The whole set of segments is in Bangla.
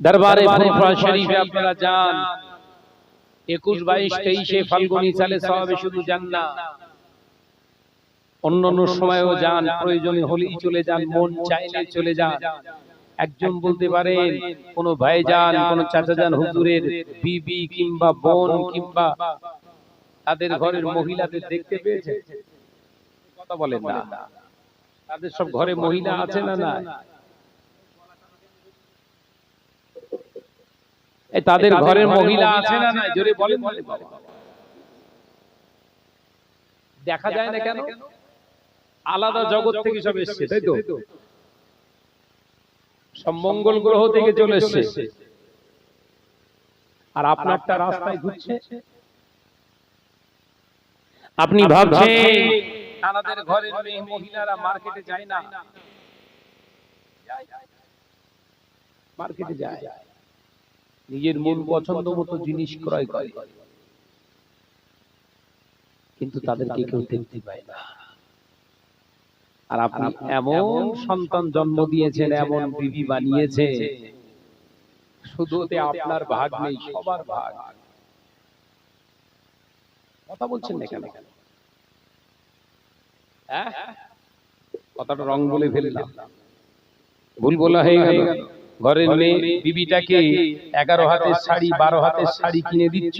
দরবারে ফুরফুরা শরীফে আপনারা যান। একুশ বাইশ তেইশে ফাল্গুনি সালে সবাবে শুধু যান না। অন্যান্য সময়ও যান প্রয়োজনে হলেই চলে যান মন চাইলে চলে যান। একজন বলতে পারেন কোন ভাই যান কোন চাচা যান হুজুরের বিবি কিংবা বোন কিংবা তাদের ঘরের মহিলাদের দেখতে পেয়েছে কথা বলেন না। তাদের সব ঘরে মহিলা আছে না না তাদের ঘরের মহিলা আছে না না? জোরে বলেন বলে দেখা যায় না কেন? আলাদা জগৎ থেকে সব এসছে। তাই তো? সব মঙ্গল গ্রহ থেকে চলে এসছে। আর আপনারটা রাস্তায় ঘুরছে? আপনি ভাবছেন আমাদের ঘরের মেয়ে মহিলারা মার্কেটে যায় না। মার্কেটে যায়। নিজের মন পছন্দ মতো জিনিস ক্রয় করে। কিন্তু তাদেরকে কেউ দেখতে পায় না। আর আপনি এমন সন্তান জন্ম দিয়েছেন এমন বিবি বানিয়েছে শুধু আপনার ভাগ নেই সবার ভাগ। কথা বলছেন না কেন? হ্যাঁ? কথাটা রং বলে ফেললাম। ভুল বলা হয়ে গেল। ঘরের মেয়ে বিবিটাকে এগারো হাতের শাড়ি বারো হাতের শাড়ি কিনে দিচ্ছ।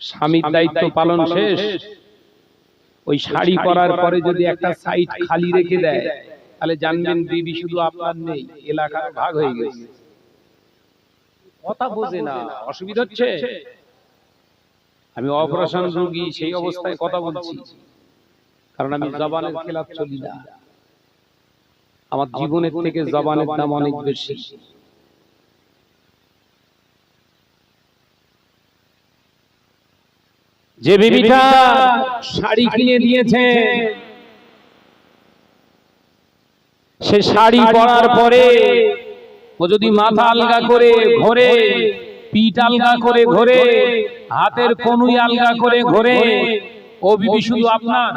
স্বামীর দায়িত্ব পালন শেষ। ওই শাড়ি পরার পরে যদি একটা সাইড খালি রেখে দেয় তাহলে জানবেন বিবি শুধু আপনার নেই এলাকার ভাগ হয়ে গেছে। কথা বোঝে না অসুবিধা হচ্ছে? আমি অপারেশন রোগী সেই অবস্থায় কথা বলছি। কারণ আমি জবানের খেলাফ চলি না। আমার জীবনের থেকে জবানের দাম অনেক বেশি। যে বিবিটা শাড়ি কিনে দিয়েছে সে শাড়ি পরার পরে ও যদি মাথা আলগা করে ঘোরে পিঠ আলগা করে ঘোরে হাতের কনুই আলগা করে ঘোরে। ও বিবি শুধু আপনার।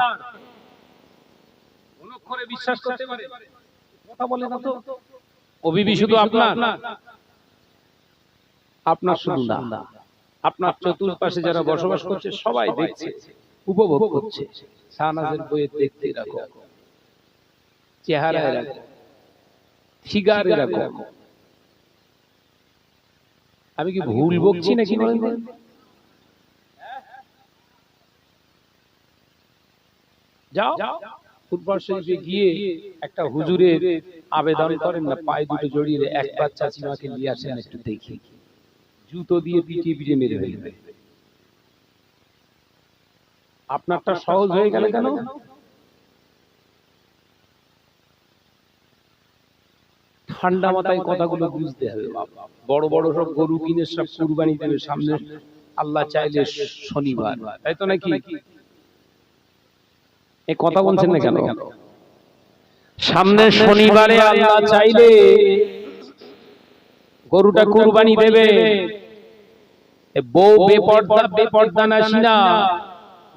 বিশ্বাস করতে পারে। কথা বলে না তো? ও বিবি শুধু আপনার? আপনার। শুধু না। আপনার চতুর্পাশে যারা বসবাস করছে সবাই দেখছে উপভোগ করছে। শাহনাজের বইয়ে দেখতে রাখো। চেহারায় রাখো। ফিগারে রাখো। আমি কি ভুল বকছি নাকি তো? যাও। ফুটবল শরীফে গিয়ে একটা হুজুরের আবেদন করেন না পায়ে দুটো জড়িয়ে একবার চাচিমাকে নিয়ে আসেন একটু দেখি। জুতো দিয়ে পিটিয়ে পিটিয়ে মেরে ফেলবে। আপনারটা সহজ হয়ে গেল কেন? ঠান্ডা মাথায় কথাগুলো বুঝতে হবে বাবা। বড় বড় সব গরু কিনে সব কুরবানি দেবে সামনে। আল্লাহ চাইলে শনিবার। তাই তো নাকি? এই কথা বলছেন না কেন? সামনে শনিবারে আল্লাহ চাইলে গরুটা কুরবানি দেবে। বউ বেপর্দা বেপর্দা না সিনা।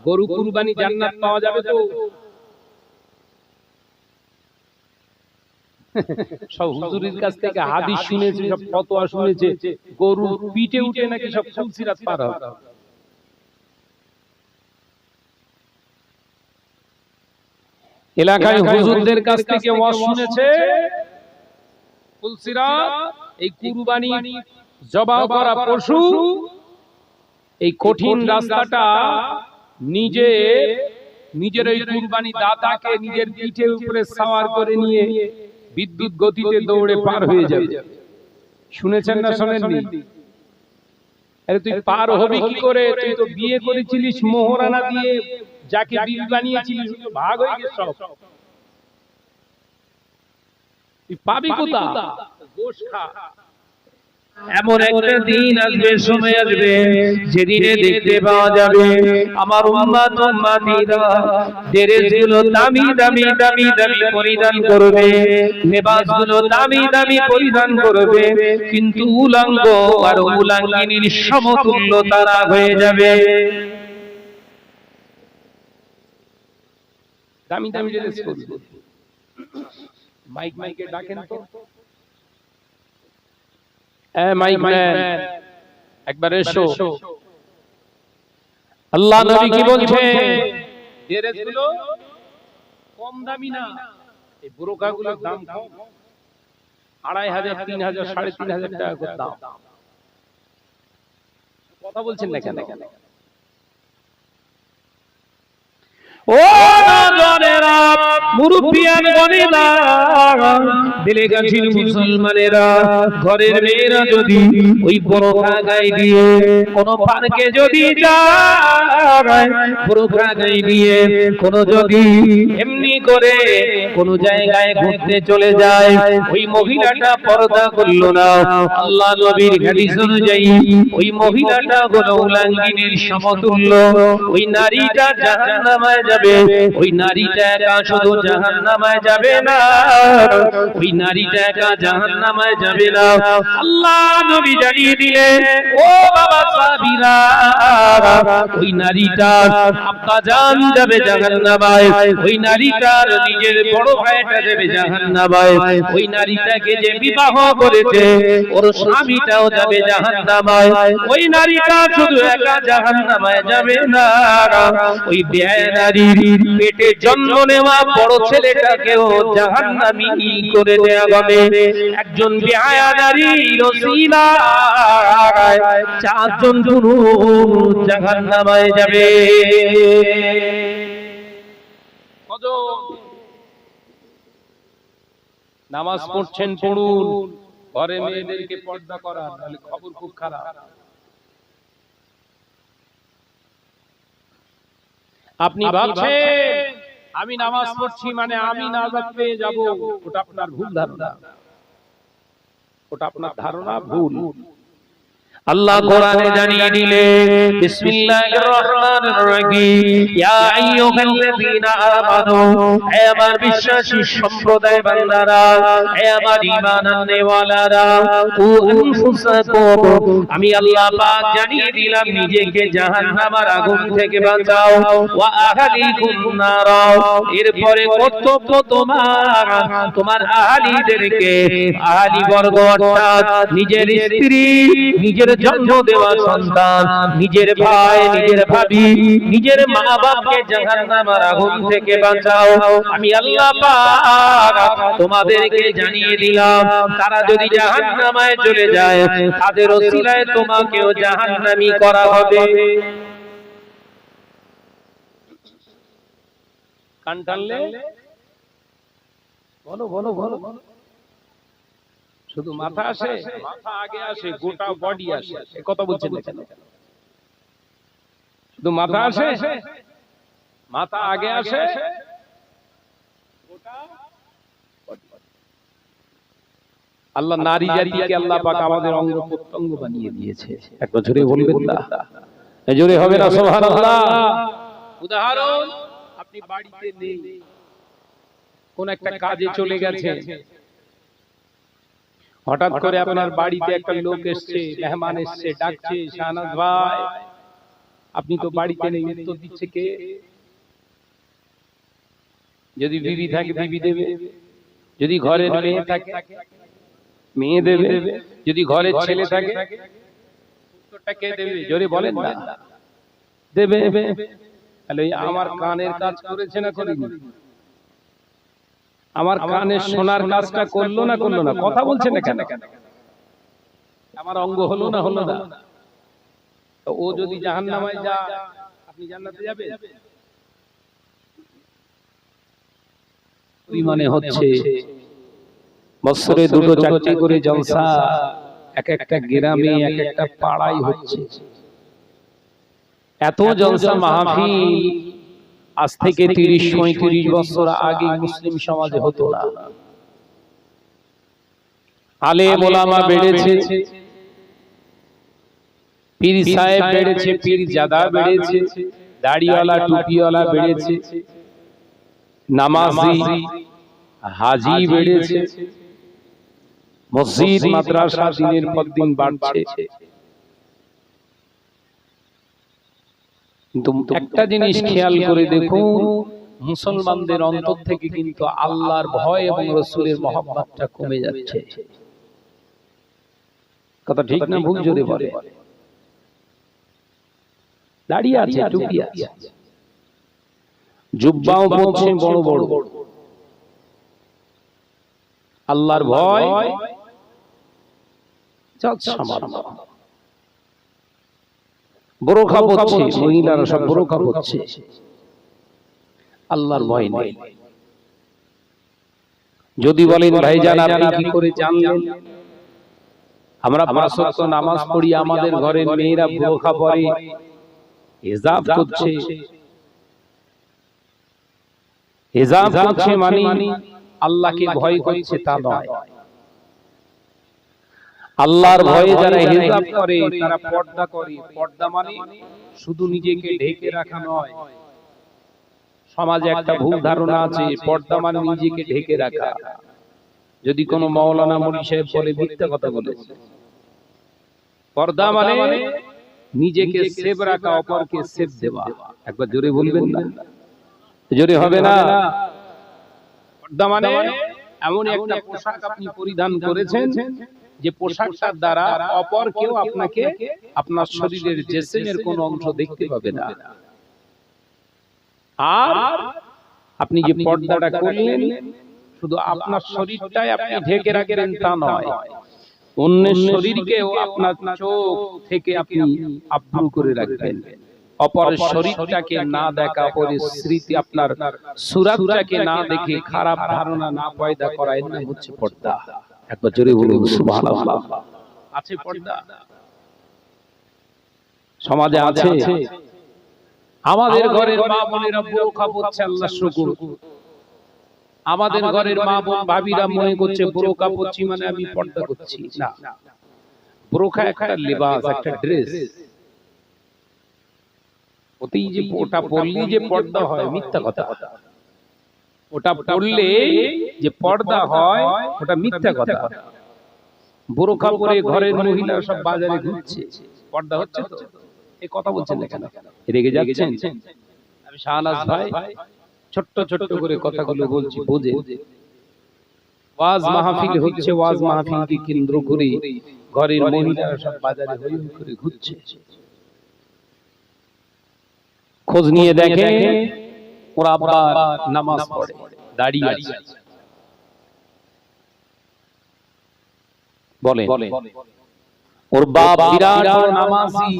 গরু কুরবানি জান্নাত পাওয়া যাবে তো। সব হুজুরের কাছ থেকে হাদিস শুনেছে সব ফতোয়া শুনেছে। গরু পিঠে উঠে নাকি সব ফুলসিরাত পার হবে? এলাকায় হুজুরদের কাছ থেকে ওয়াজ শুনেছে। ফুলসিরাত এই কুরবানি জবাব করা পশু। এই কঠিন রাস্তাটা নিজে নিজের এই কুরবানি দাতাকে নিজের উপরে সাওয়ার করে নিয়ে বিদ্যুৎ গতিতে দৌড়ে পার হয়ে যাবে। শুনেছেন না শোনেননি? আরে তুই পার হবি কি করে? তুই তো বিয়ে করেছিলিস মোহরানা দিয়ে। যাকে বিল বানিয়েছিলিস ভাগ হয়ে গেছে সব। তুই পাবি কোথা? গোশ খা। এমন একটা দিন আসবে সময় আসবে যেদিনে দেখতে পাওয়া যাবে আমার উম্মাত উম্মাতিরা ড্রেসগুলো দামি দামি দামি দামি পরিধান করবে। লেবাসগুলো দামি দামি পরিধান করবে। কিন্তু উলাঙ্গ আর উলাঙ্গিনীর সমতুল্য তারা হয়ে যাবে। দামি দামি ড্রেস করবে মাইক মাইকে ডাকেন তো। এ মাইক ম্যান একবার এসো। আল্লাহ নবী কি বলছে ড্রেসগুলো কম দামি না। এই বুরকাগুলোর দাম কম। আড়াই হাজার তিন হাজার সাড়ে তিন হাজার টাকা করে দাম। কথা বলছেন না কেন? কোন যদি যায় এমনি করে কোন জায়গায় ঘুরতে চলে যায়, ওই মহিলাটা পর্দা করল না। আল্লাহ নবীর হাদিস অনুযায়ী ওই মহিলাটা হলো সমতুল্য। ওই নারীটা জাহান্নামায় যাবে। ওই নারীটা একা শুধু জাহান্নামায় যাবে না। ওই নারীটা একা জাহান্নামায় যাবে না। আল্লাহ নবী জানিয়ে দিলেন ও বাবা সাবিরা ওই নারীটা আপকা জান যাবে জাহান্নামায়। ওই নারীটার নিজের বড় ভাইটা যাবে জাহান্নামায়। ওই নারীটাকে যে বিবাহ করেছে ওর স্বামীটাও যাবে জাহান্নামায়। ওই নারীটা শুধু একা জাহান্নামায় যাবে না। ওই ব্যয় নারীর পেটে জন্ম নেওয়া বড় ছেলেটাকেও জাহান্নামী করে দেয়া হবে। একজন ব্যয় নারীর ওসিলায় চারজন পুরুষ জাহান্নামায় যাবে। নামাজ পড়ছেন পড়ুন, ঘরে মেয়েদেরকে পর্দা করা তাহলে খবর খুব খারাপ। আপনি ভাবছেন আমি নামাজ পড়ছি মানে আমি নাজাত পেয়ে যাব ওটা আপনার ভুল ধারণা। ওটা আপনার ধারণা ভুল। আল্লাহ কোরআনে জানিয়ে দিলে বিসমিল্লাহির রহমানির রহিম। ইয়া আইয়ুহাল্লাযীনা আমানু হে আমার বিশ্বাসী সম্প্রদায় বান্দারা হে আমার ঈমান আননেওয়ালারা ও আনফুসাকুম। আমি আল্লাহ পাক জানিয়ে দিলাম নিজেকে জাহান্নামের আগুন থেকে বাঁচাও ওয়া আহলিকুম নারা। এরপরে কর্তব্য তোমার তোমার আহলিদেরকে আহলি বর্গ অর্থাৎ নিজের স্ত্রী নিজের জন্ম দেওয়া সন্তান নিজের ভাই নিজের ভাবি নিজের মা বাপকে জাহান্নামের আগুন থেকে বাঁচাও। আমি আল্লাহ পাক তোমাদেরকে জানিয়ে দিলাম তারা যদি জাহান্নামায় চলে যায় তাদের ওসিলায় তোমাকেও জাহান্নামী করা হবে। কান টানলে? বলো বলো বলো বলো। শুধু মাথা আসে মাথা আগে আসে গোটা বডি আসে। এ কথা বলছেন না কেন? শুধু মাথা আসে মাথা আগে আসে গোটা আল্লাহ নারী জাতিকে আল্লাহ পাক আমাদের অঙ্গ প্রত্যঙ্গ বানিয়ে দিয়েছে। একটা জোরে বলবেন না। জোরে হবে না সুবহানাল্লাহ। উদাহরণ আপনি বাড়িতে নেই। কোন একটা কাজে চলে গেছে। হঠাৎ করে আপনার বাড়িতে একটা লোক এসছে মেহমান এসছে ডাকছে শাহনাজ ভাই আপনি তো বাড়িতে নেই উত্তর দিচ্ছে কে? যদি বিবি থাকে বিবি দেবে। যদি ঘরের মেয়ে থাকে মেয়ে দেবে। যদি ঘরের ছেলে থাকে উত্তরটা কে দেবে? জোরে বলেন না। দেবে। তাহলে আমার কানের কাজ করেছে না করেনি আমার কানে শোনার কাজটা করল না করল না কথা বলছে না কেন আমার অঙ্গ হলো না হলো না। ও যদি জাহান নামায় যা আপনি জান্নাতে যাবে পরিমাণে হচ্ছে? বছরে দুটো চারটে করে জলসা এক একটা গ্রামে এক একটা পাড়ায় হচ্ছে। এত জলসা মাহফিল আজ থেকে তিরিশ পঁয়ত্রিশ বছর আগে মুসলিম সমাজে হতো না। আলে মোলামা বেড়েছে। পীর সাহেব বেড়েছে পীর জাদা বেড়েছে দাড়িওয়ালা টুপিওয়ালা বেড়েছে নামাজি হাজি বেড়েছে। মসজিদ মাদ্রাসা দিনের পর দিন বাড়ছে। কিন্তু একটা জিনিস খেয়াল করে দেখুন মুসলমানদের অন্তর থেকে কিন্তু আল্লাহর ভয় এবং রসুলের মহব্বতটা কমে যাচ্ছে। কথা ঠিক না ভুল জোরে বলে? দাঁড়িয়ে আছে টুপি আছে জুব্বাও পড়ছে বড় বড়। আল্লাহর ভয় সামান্য বোরখা পড়ছে মহিলারা সব বোরখা পড়ছে আল্লাহর ভয় নেই। যদি বলেন ভাইজান আপনি কি করে জানলেন? আমরা পাঁচ ওয়াক্ত নামাজ পড়ি আমাদের ঘরের মেয়েরা বোরখা পরে হিজাব করছে। হিজাব করছে মানে আল্লাহকে ভয় করছে তা নয়। আল্লাহর ভয়ে যারা হিজাব করে তারা পর্দা করে। পর্দা মানে শুধু নিজেকে ঢেকে রাখা নয়। সমাজে একটা ভুল ধারণা আছে পর্দা মানে নিজেকে ঢেকে রাখা। যদি কোনো মাওলানা মুড়ি সাহেব বলে মিথ্যা কথা বলেছে। পর্দা মানে নিজেকে সেভ রাখা অপরকে সেভ দেওয়া। একবার জোরে বলবেন না? জোরে হবে না? পর্দা মানে এমন একটা পোশাক আপনি পরিধান করেছেন যে পোশাকটার দ্বারা অপর কেউ আপনাকে আপনার শরীরের জেসেমের কোন অংশ দেখতে পাবে না। আর আপনি যে পর্দাটা করলেন শুধু আপনার শরীরটাই আপনি ঢেকে রাখবেন তা নয়। অন্যের শরীরকেও আপনার চোখ থেকে আপনি আব্রু করে রাখবেন। অপরের শরীরটাকে না দেখা অপরের স্মৃতি আপনার সুরাতটাকে না দেখে খারাপ ধারণা না পয়দা করা এর নাম হচ্ছে পর্দা। একবার জোরে বলুন সুবহানাল্লাহ। আছে পর্দা? সমাজে আছে? আমাদের ঘরের মা বোনেরা বোরখা পড়ছে আল্লাহ শুকুর। আমাদের ঘরের মা বোন ভাবিরা মনে করছে বোরখা পড়ছি মানে আমি পর্দা করছি। না। বোরখা একটা লেবাস একটা ড্রেস। ওতেই যে ওটা পরলেই যে পর্দা হয় মিথ্যা কথা। কথা। ওটা পড়লে যে পর্দা হয় ওটা মিথ্যা কথা। বোরখা পরে ঘরের মহিলা সব বাজারে ঘুরছে। পর্দা হচ্ছে তো? এই কথা বলছেন না কেন? রেগে যাচ্ছেন? আমি শাহনাজ ভাই ছোট্ট ছোট্ট করে কথাগুলো বলছি বোঝে ওয়াজ মাহফিল হচ্ছে ওয়াজ মাহফিলকে কেন্দ্র করে ঘরের মহিলারা সব বাজারে হই করে ঘুরছে। খোঁজ নিয়ে দেখে ওরা আব্বা নামাজ পড়ে দাঁড়িয়ে আছে। বলে ওর বাপ বিরাট নামাজি।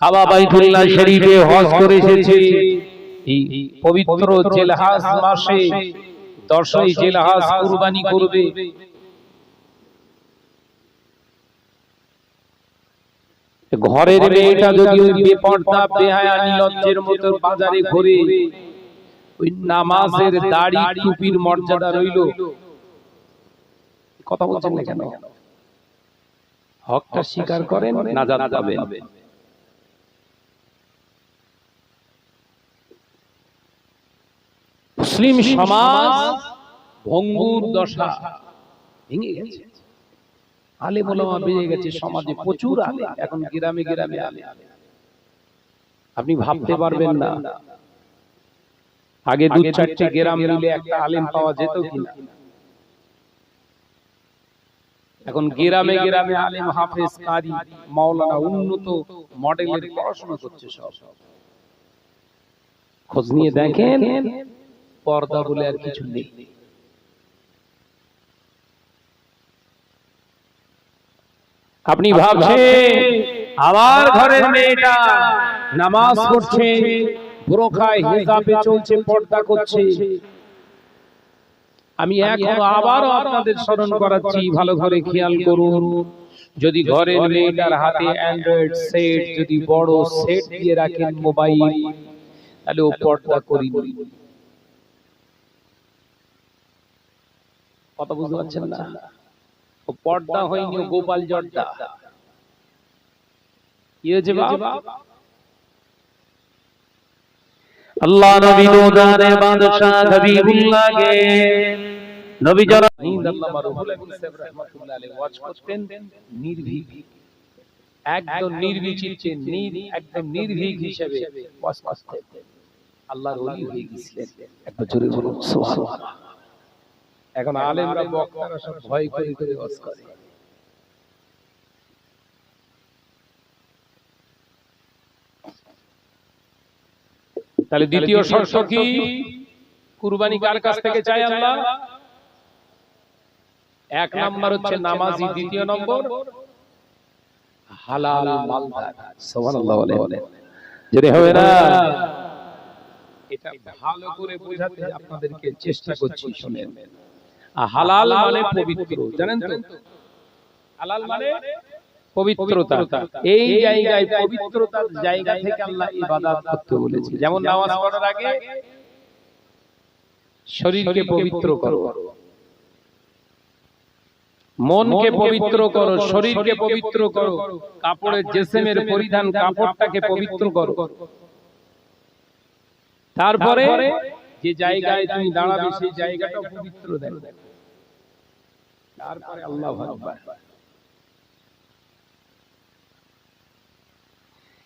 কাবা বাইতুল্লাহ শরীফে হজ করে এসেছে এই পবিত্র জেলহাজ মাসে দশই জেলহাজ কুরবানি করবে। ঘরের মেয়েটা যদি ওই বেপর্দা বেহায়া নিলজ্জের মতো বাজারে ঘুরে ওই নামাজের দাড়ি টুপির মর্যাদা রইল। কথা বলছেন না কেন? হকটা স্বীকার করেন নাজাত যাবে মুসলিম সমাজ ভঙ্গুর দশা। ভেঙে গেছে। আলে মোলামা বেড়ে গেছে সমাজে প্রচুর আলে। এখন গ্রামে গ্রামে আলে। আপনি ভাবতে পারবেন না। আগে দু চারটে গ্রাম মিলে একটা আলেম পাওয়া যেত কিনা। এখন গ্রামে গ্রামে আলেম হাফেজ কারি মাওলানা উন্নত মডেলের পড়াশোনা করছে সব। খোঁজ নিয়ে দেখেন পর্দা বলে আর কিছু নেই। আপনি ভাবছেন আমার ঘরের মেয়েটা নামাজ পড়ছে বোরখায় হিজাবে চলছে পর্দা করছে। আমি এখন আবারও আপনাদের স্মরণ করাচ্ছি ভালো করে খেয়াল করুন। যদি ঘরের মেয়েটার হাতে অ্যান্ড্রয়েড সেট যদি বড় সেট দিয়ে রাখেন মোবাইল তাহলে ও পর্দা করি কথা বুঝতে পারছেন না? ও পর্দা হয়নি গোপাল জর্দা। কি হয়েছে বাবা আল্লাহ নবী নূদানে বাদশাহ হাবিবুল্লাহকে নবী যারা আল্লামা রুহুল আমিন রাহমাতুল্লাহ আলাইহি ওয়াজ করতেন নির্ভীক। একদম নির্বিচিত্তে নির একদম নির্ভীক হিসেবে ওয়াজ করতেন। আল্লাহর ওলি হয়ে গেছিলেন একবার জোরে বলুন সুবহানাল্লাহ। এখন আলেমরা বক্তারা সব ভয় করে করে বস করে। তাহলে দ্বিতীয় শর্ত কি? কুরবানি কার কাছ থেকে চাই আল্লাহ? এক নাম্বার হচ্ছে নামাজি দ্বিতীয় নম্বর। হালাল মালদার সুবহানাল্লাহ বলে যদি হবে না এটা ভালো করে বোঝাতে আপনাদেরকে চেষ্টা করছি শুনেন। হালাল মানে পবিত্র জানেন তো? হালাল মানে পবিত্রতা। এই জায়গায় পবিত্রতার জায়গা থেকে আল্লাহ ইবাদত করতে বলেছে যেমন নামাজ পড়ার আগে শরীরকে পবিত্র করো। মনকে পবিত্র করো শরীরকে পবিত্র করো কাপড়ের জেসেমের পরিধান কাপড়টাকে পবিত্র করো। তারপরে যে জায়গায় তুমি দাঁড়াবে সেই জায়গাটা পবিত্র দেখো। তারপরে আল্লাহ আকবার এ নজনেরা মুরব্বিয়ান গণেরা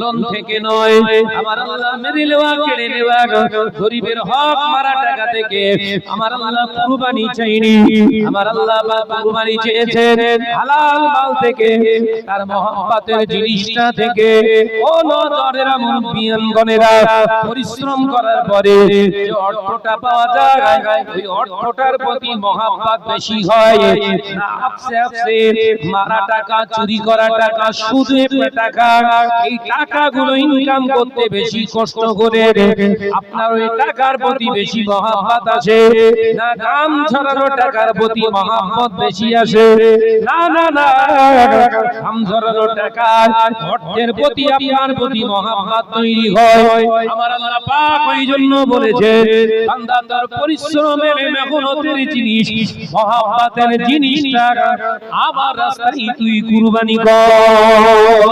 লোন থেকে নয় আমার আল্লাহ মেরে নেওয়া কেড়ে নেওয়া গরিবের হক মারা টাকা থেকে আমার আল্লাহ কুরবানি চাইনি। আমার আল্লাহ পাক কুরবানি চেয়েছেন হালাল মাল থেকে তার মহব্বতের জিনিসটা থেকে। ও নজরেরা মুরব্বিয়ান গণেরা পরিশ্রম করার পরে যে অর্থটা পাওয়া যায় ওই অর্থটার প্রতি মহাব্বত বেশি হয়। না আপসে আপসে মারা টাকা চুরি করা টাকা সুদে টাকা এই টাকাগুলো ইনকাম করতে বেশি কষ্ট করে আপনার ওই টাকার প্রতি বেশি মহাব্বত আছে। না, দাম ছড়ানো টাকার প্রতি মহাব্বত বেশি আসে না না না তৈরি হয়। জন্য জিনিস মহাব্বতের জিনিসটা রাস্তায় তুই কুরবানি কর।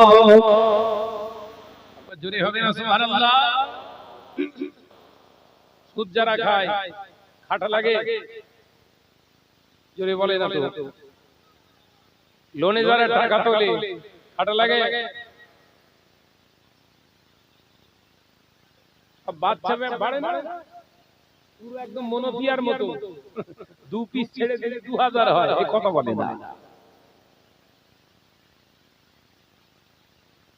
জোরে হবে না সুবহানাল্লাহ। সুদ যারা খায় খাটা লাগে। জোরে বলে না তো। লোনে যারা টাকা তোলে খাটা লাগে। বাচ্চা বাড়ে না? পুরো একদম মনোপিয়ার মতো। দু পিস ছেড়ে দিলে দু হাজার হয়। এই কথা বলে না?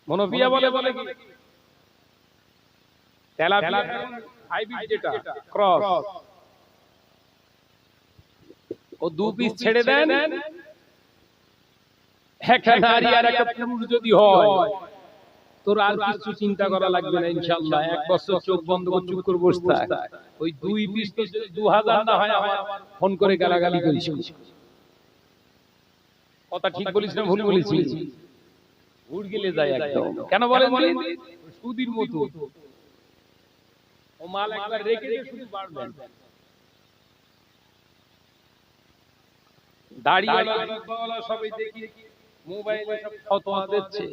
মনোপিয়া বলে বলে কি? তেলাপিয়া হাইব্রিড যেটা ক্রস। ও দু পিস ছেড়ে দেন। একটা নারী আর একটা পুরুষ যদি হয়। তোর আর কিছু চিন্তা করা লাগবে না ইনশাআল্লাহ এক বছর চোখ বন্ধ করে চুপ করে বসে ওই দুই পিস তো দু হাজার না হয় আমার ফোন করে গালাগালি করিস কথা ঠিক বলিস না ভুল ভুল গেলে যায় একদম। কেন বলেন সুদির মতো। ও মাল একবার রেখে দিয়ে শুধু বাড়বেন দাড়িওয়ালা সবাই দেখি মোবাইলে সব ফতোয়া দিচ্ছে।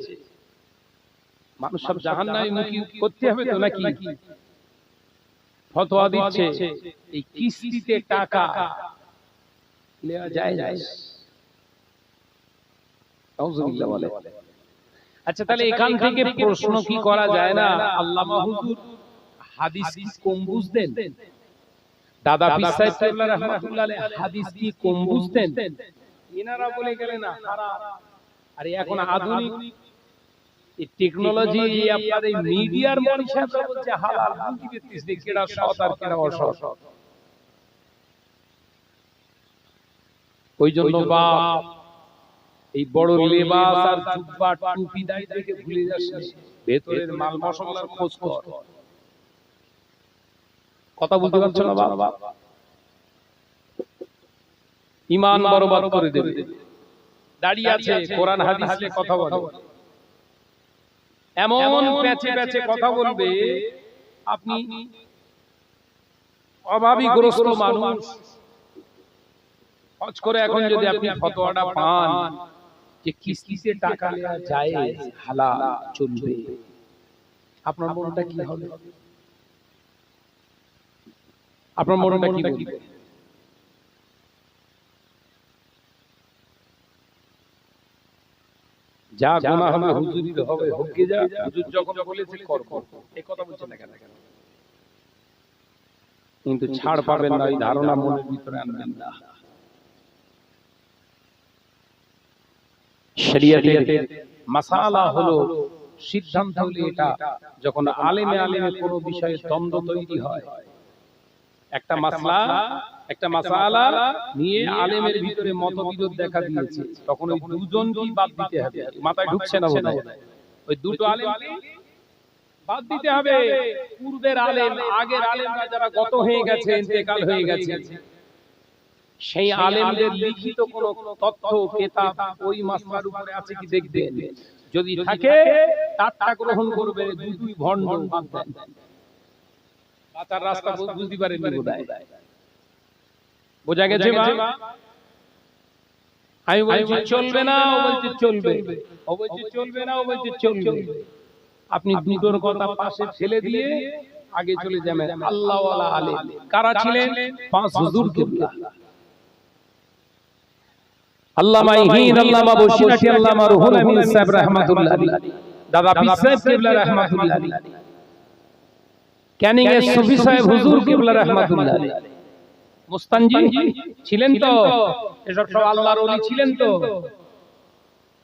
মানুষ সব জাহান্নামে মুখী করতে হবে তো নাকি? ফতোয়া দিচ্ছে। এই কিস্তিতে টাকা নেওয়া যায় যায় বলে। আচ্ছা তাহলে এখান থেকে প্রশ্ন কি করা যায় না? আল্লামা হুজুর হাদিস কি কম বুঝতেন? দাদা কেবলা রাহমাতুল্লাহ হাদিস কি কম বুঝতেন? এনারা বলে গেলেন আরে এখন আধুনিক এই টেকনোলজি এই আপনার এই মিডিয়ার বলছে হালাল কেডা সৎ আর কেডা অসৎ। ওই জন্য বাপ এই বড় লেবাস আর জুব্বা টুপি দেখে ভুলে যাস ভেতরের মাল মশলার খোঁজ কর। কথা বলতে পারছ না বাবা ইমান বরবাদ করে দেবে। দাঁড়িয়ে আছে কোরআন হাদিস নিয়ে কথা বলে। এমন প্যাচে প্যাচে কথা বলবে আপনি অভাবীগ্রস্ত মানুষ। হজ করে এখন যদি আপনি ফতোয়াটা পান যে কিস্তিতে টাকা নেওয়া যায় হালাল চলবে। আপনার মনটা কি হবে? আপনার মনটা কি বলবে? যা গোনা হবে হুজুরির হবে হকে যা। হুজুর যখন বলেছে কর কর এই কথা বলছেন না কেন? কিন্তু ছাড় পাবেন না এই ধারণা মনের ভিতরে আনবেন না। শরিয়াতের মাসালা হলো সিদ্ধান্ত হলো এটা যখন আলেমে আলেমে কোনো বিষয়ে দ্বন্দ্ব তৈরি হয় একটা মাসলা একটা মাসালা নিয়ে আলেমের ভিতরে মতবিরোধ দেখা দিয়েছে। তখন ওই দুজনকেই বাদ দিতে হবে। মাথায় ঢুকছে না বোধহয়। ওই দুটো আলেম বাদ দিতে হবে। পূর্বের আলেম আগের আলেমরা যারা গত হয়ে গেছে ইন্তেকাল হয়ে গেছে। সেই আলেমদের লিখিত কোন তথ্য কেতাব ওই মাসলার উপরে আছে কি দেখবেন? যদি থাকে তারটা গ্রহণ করবে দুই ভণ্ড বাদ দেন। বাঁচার রাস্তা বুঝতে বোধহয়। বোঝা গেছে মা? আমি বলছি চলবে না ও বলছে চলবে। ও বলছে চলবে না ও বলছে চলবে। আপনি দুটোর কথা পাশে ফেলে দিয়ে আগে চলে যাবেন। আল্লাহ আলেম। কারা ছিলেন? পাঁচ হুজুর কিবলা। আল্লামা ইহিন আল্লামা বশিরাটি আল্লামা রুহুল আমিন সাহেব রাহমাতুল্লাহ দাদা পীর সাহেব কিবলা রাহমাতুল্লাহ ক্যানিং এর সুফি সাহেব হুজুর কিবলা রাহমাতুল্লাহ মুস্তানজি ছিলেন তো? এসব সব আল্লাহর ওলি ছিলেন তো?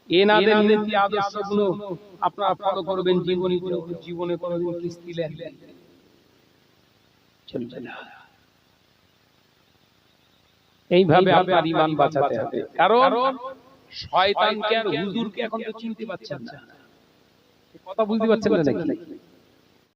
এনাদের নীতি আদর্শগুলো আপনারা ফলো করবেন জীবনী জীবনে কোনোদিন কিস্তি লেন চলবে না এইভাবে আপনার ইমান বাঁচাতে হবে। কারণ শয়তানকে আর হুজুরকে এখন তো চিনতে পারছেন না। কথা বুঝতে পারছেন না নাকি?